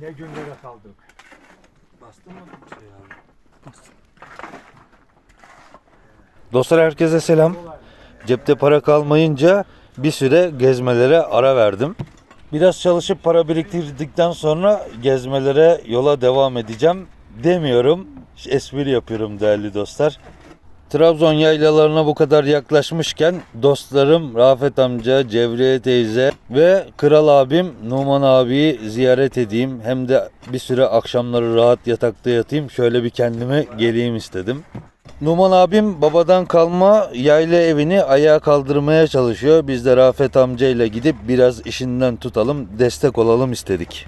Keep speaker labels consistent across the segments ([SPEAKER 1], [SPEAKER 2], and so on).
[SPEAKER 1] Ne günlere kaldık.
[SPEAKER 2] Bastı mı şey abi?
[SPEAKER 3] Dostlar herkese selam. Cepte para kalmayınca bir süre gezmelere ara verdim. Biraz çalışıp para biriktirdikten sonra gezmelere yola devam edeceğim demiyorum. Espri yapıyorum değerli dostlar. Trabzon yaylalarına bu kadar yaklaşmışken dostlarım Rafet amca, Cevriye teyze ve kral abim Numan abiyi ziyaret edeyim. Hem de bir süre akşamları rahat yatakta yatayım. Şöyle bir kendime geleyim istedim. Numan abim babadan kalma yayla evini ayağa kaldırmaya çalışıyor. Biz de Rafet amcayla gidip biraz işinden tutalım, destek olalım istedik.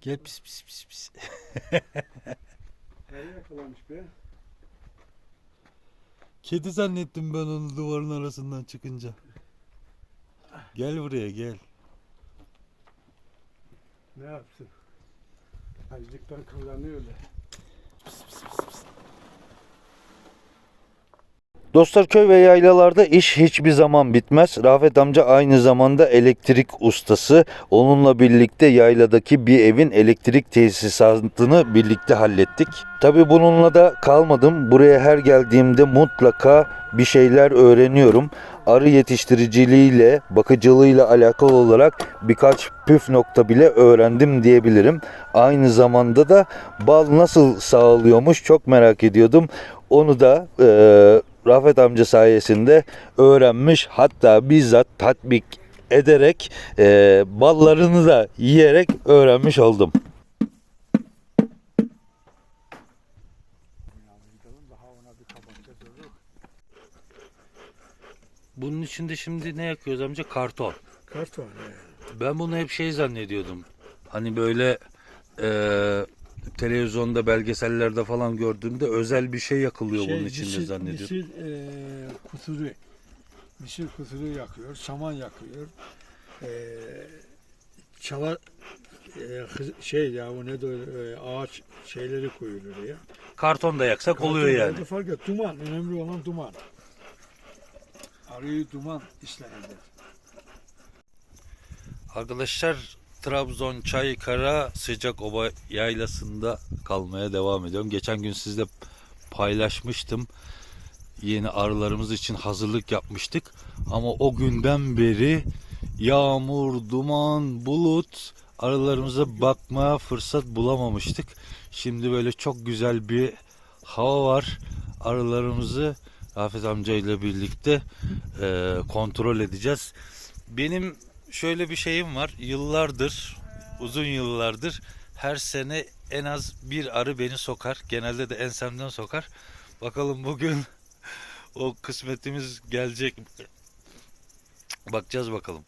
[SPEAKER 3] Gel pis pis pis pis.
[SPEAKER 1] Nereye yakalamış be?
[SPEAKER 3] Kedi zannettim ben onu duvarın arasından çıkınca. Gel buraya gel.
[SPEAKER 1] Ne yapsın? Acılıktan kıvranıyor öyle.
[SPEAKER 3] Dostlar köy ve yaylalarda iş hiçbir zaman bitmez. Rafet amca aynı zamanda elektrik ustası. Onunla birlikte yayladaki bir evin elektrik tesisatını birlikte hallettik. Tabi bununla da kalmadım. Buraya her geldiğimde mutlaka bir şeyler öğreniyorum. Arı yetiştiriciliğiyle, bakıcılığıyla alakalı olarak birkaç püf nokta bile öğrendim diyebilirim. Aynı zamanda da bal nasıl sağlıyormuş çok merak ediyordum. Onu da eee Rafet amca sayesinde öğrenmiş hatta bizzat tatbik ederek eee, ballarını da yiyerek öğrenmiş oldum.
[SPEAKER 2] Bunun içinde şimdi ne yakıyoruz amca? Karton.
[SPEAKER 1] Karton.
[SPEAKER 2] Ben bunu hep şey zannediyordum. Hani böyle eee, televizyonda belgesellerde falan gördüğümde özel bir şey yakılıyor bunun içinde zannediyordum.
[SPEAKER 1] Misir e, kusuru. Misir kusuru yakıyor. Saman yakıyor. E, çava e, şey ya o ne de e, ağaç şeyleri koyulur ya.
[SPEAKER 2] Karton da yaksak oluyor
[SPEAKER 1] Karton
[SPEAKER 2] yani.
[SPEAKER 1] nerede Fark et. Duman. Önemli olan duman. Arıyı duman istenir.
[SPEAKER 2] Arkadaşlar Trabzon Çaykara Sıcak Oba yaylasında kalmaya devam ediyorum. Geçen gün sizle paylaşmıştım. Yeni arılarımız için hazırlık yapmıştık. Ama o günden beri yağmur, duman, bulut arılarımıza bakmaya fırsat bulamamıştık. Şimdi böyle çok güzel bir hava var. Arılarımızı Rafet amca ile birlikte eee, kontrol edeceğiz. Benim şöyle bir şeyim var. Yıllardır, uzun yıllardır her sene en az bir arı beni sokar. Genelde de ensemden sokar. Bakalım bugün o kısmetimiz gelecek. mi? Bakacağız bakalım.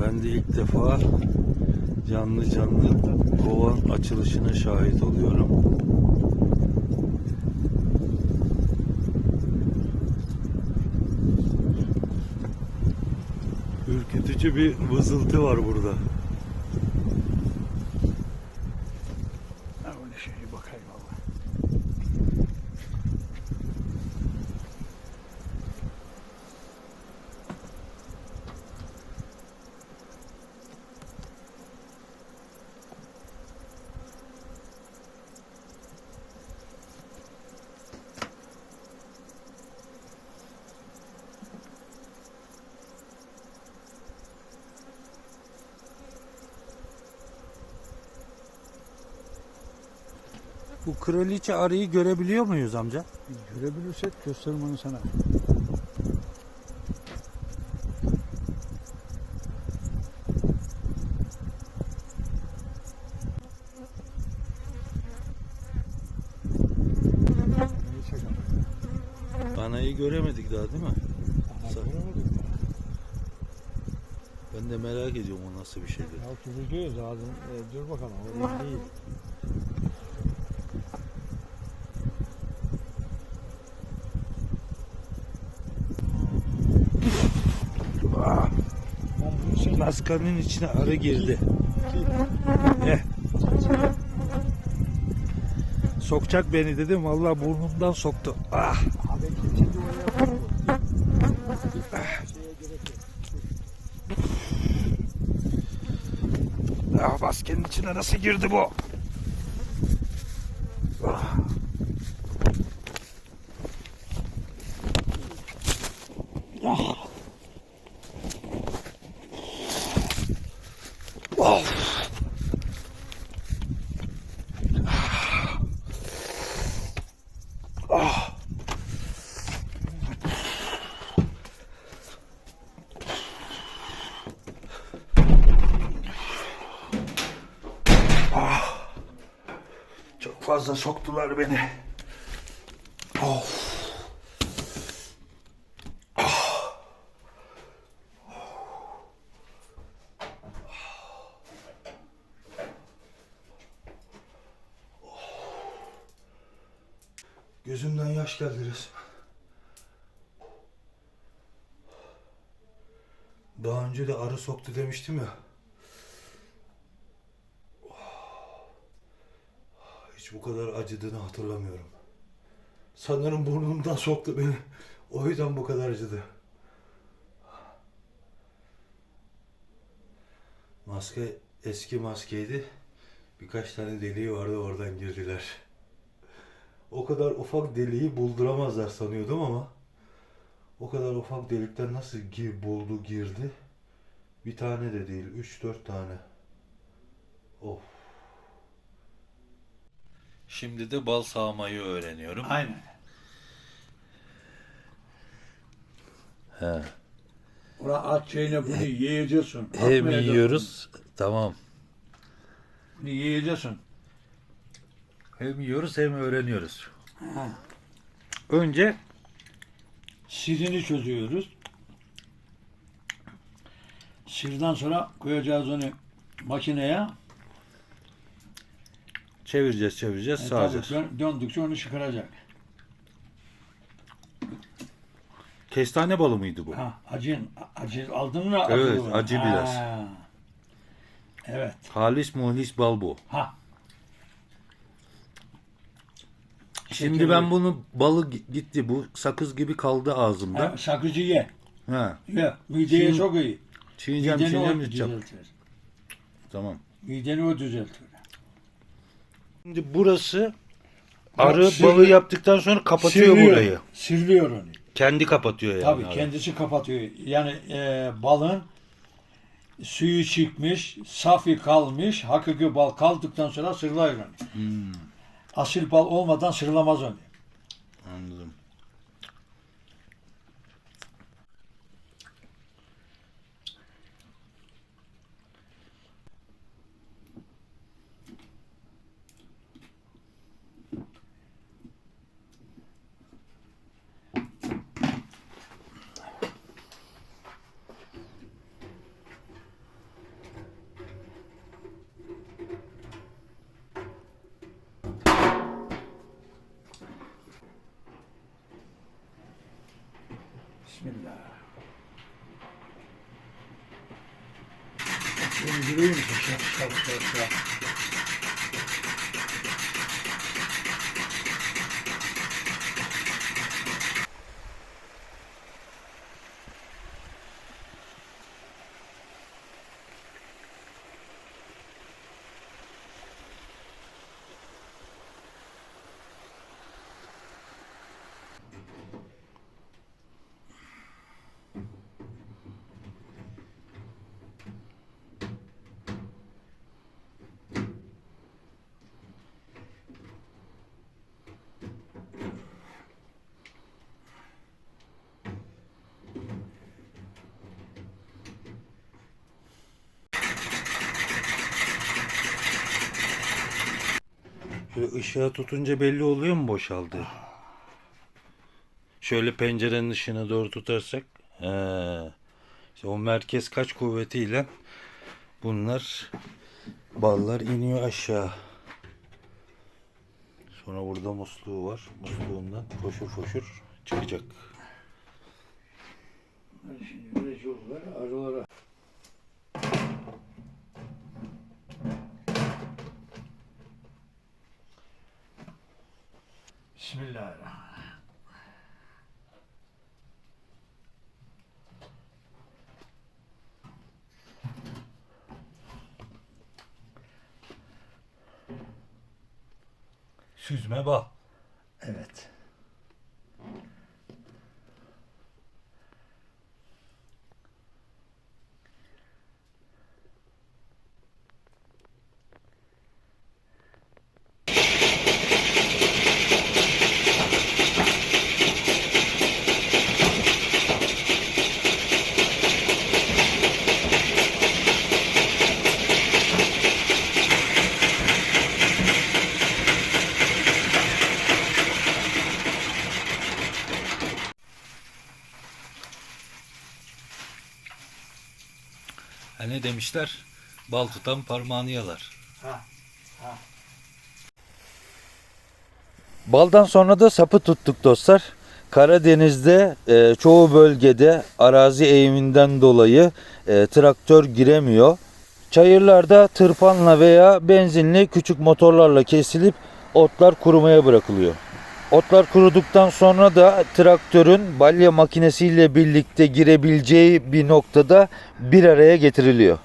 [SPEAKER 2] Ben de ilk defa canlı canlı kovan açılışına şahit oluyorum. Ürkütücü bir vızıltı var burada.
[SPEAKER 3] Bu kraliçe arıyı görebiliyor muyuz amca?
[SPEAKER 1] Görebilirsek gösteririm onu sana.
[SPEAKER 3] Anayı göremedik daha değil mi?
[SPEAKER 1] Göremedik?
[SPEAKER 3] Ben de merak ediyorum o nasıl bir şeydir.
[SPEAKER 1] Ya tutucuyuz ağzın. E, dur bakalım. Oraya değil.
[SPEAKER 3] Maskanın içine arı girdi. Eh. Sokacak beni dedim. Vallahi burnumdan soktu. Ah. Ah maskenin içine nasıl girdi bu? Fazla soktular beni. Of. Gözümden yaş geldi resmen. Daha önce de arı soktu demiştim ya. Bu kadar acıdığını hatırlamıyorum. Sanırım burnumdan soktu beni. O yüzden bu kadar acıdı. Maske eski maskeydi. Birkaç tane deliği vardı oradan girdiler. O kadar ufak deliği bulduramazlar sanıyordum ama o kadar ufak delikten nasıl gir, buldu girdi? Bir tane de değil, üç dört tane. Of. Şimdi de bal sağmayı öğreniyorum.
[SPEAKER 1] Aynen.
[SPEAKER 3] He.
[SPEAKER 1] Ulan at şeyine bunu yiyeceksin.
[SPEAKER 3] Hem
[SPEAKER 1] Atmayacaksın.
[SPEAKER 3] yiyoruz. Tamam.
[SPEAKER 1] Bunu yiyeceksin.
[SPEAKER 3] Hem yiyoruz hem öğreniyoruz.
[SPEAKER 1] Ha.
[SPEAKER 3] Önce
[SPEAKER 1] Sirini çözüyoruz. Sirden sonra koyacağız onu makineye.
[SPEAKER 3] Çevireceğiz, çevireceğiz,
[SPEAKER 1] E,
[SPEAKER 3] sağacağız.
[SPEAKER 1] dön- döndükçe onu çıkaracak.
[SPEAKER 3] Kestane balı mıydı bu?
[SPEAKER 1] Ha, acın, acı aldın mı?
[SPEAKER 3] Evet,
[SPEAKER 1] Acılı.
[SPEAKER 3] acı biraz.
[SPEAKER 1] Ha. Evet.
[SPEAKER 3] Halis muhlis bal bu.
[SPEAKER 1] Ha.
[SPEAKER 3] Şimdi
[SPEAKER 1] Şekeri-
[SPEAKER 3] ben bunu balı gi- gitti. Bu sakız gibi kaldı ağzımda.
[SPEAKER 1] Ha, sakızı ye.
[SPEAKER 3] Ha.
[SPEAKER 1] Ye. Mideye
[SPEAKER 3] Şimdi-
[SPEAKER 1] çok iyi.
[SPEAKER 3] Çiğneyeceğim,
[SPEAKER 1] Mideni o
[SPEAKER 3] çiğneyeceğim, yutacağım.
[SPEAKER 1] düzeltir.
[SPEAKER 3] Tamam.
[SPEAKER 1] Mideni o düzeltir.
[SPEAKER 3] Şimdi burası
[SPEAKER 1] Bak,
[SPEAKER 3] arı
[SPEAKER 1] sirli-
[SPEAKER 3] balı yaptıktan sonra kapatıyor
[SPEAKER 1] Sirliyor.
[SPEAKER 3] burayı.
[SPEAKER 1] Sirliyor onu.
[SPEAKER 3] Kendi kapatıyor yani.
[SPEAKER 1] Tabii
[SPEAKER 3] arı.
[SPEAKER 1] kendisi kapatıyor. Yani e, balın suyu çıkmış, safi kalmış, hakiki bal kaldıktan sonra sırlar onu.
[SPEAKER 3] Hmm,
[SPEAKER 1] Asil bal olmadan sırlamaz onu. Bismillah. Bunu görüyor musun? Şap şap şap
[SPEAKER 3] Böyle ışığa tutunca belli oluyor mu boşaldı? Şöyle pencerenin ışığına doğru tutarsak. He. İşte o merkez kaç kuvvetiyle bunlar ballar iniyor aşağı. Sonra burada musluğu var. Musluğundan foşur foşur çıkacak.
[SPEAKER 1] Şimdi yol var arılara. Bismillahirrahmanirrahim.
[SPEAKER 3] Süzme bal.
[SPEAKER 1] Evet.
[SPEAKER 2] Ha ne demişler? Bal tutan parmağını yalar.
[SPEAKER 1] Ha.
[SPEAKER 3] Baldan sonra da sapı tuttuk dostlar. Karadeniz'de e, çoğu bölgede arazi eğiminden dolayı e, traktör giremiyor. Çayırlarda tırpanla veya benzinli küçük motorlarla kesilip otlar kurumaya bırakılıyor. Otlar kuruduktan sonra da traktörün balya makinesiyle birlikte girebileceği bir noktada bir araya getiriliyor.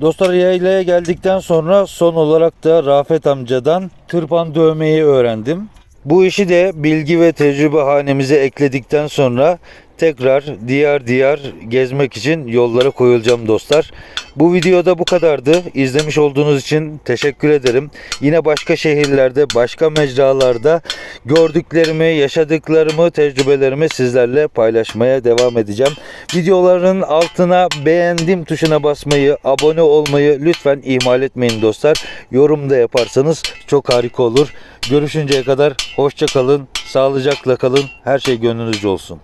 [SPEAKER 3] Dostlar yaylaya geldikten sonra son olarak da Rafet amcadan tırpan dövmeyi öğrendim. Bu işi de bilgi ve tecrübe hanemize ekledikten sonra tekrar diyar diyar gezmek için yollara koyulacağım dostlar. Bu videoda bu kadardı. İzlemiş olduğunuz için teşekkür ederim. Yine başka şehirlerde, başka mecralarda gördüklerimi, yaşadıklarımı, tecrübelerimi sizlerle paylaşmaya devam edeceğim. Videoların altına beğendim tuşuna basmayı, abone olmayı lütfen ihmal etmeyin dostlar. Yorum da yaparsanız çok harika olur. Görüşünceye kadar hoşça kalın, sağlıcakla kalın. Her şey gönlünüzce olsun.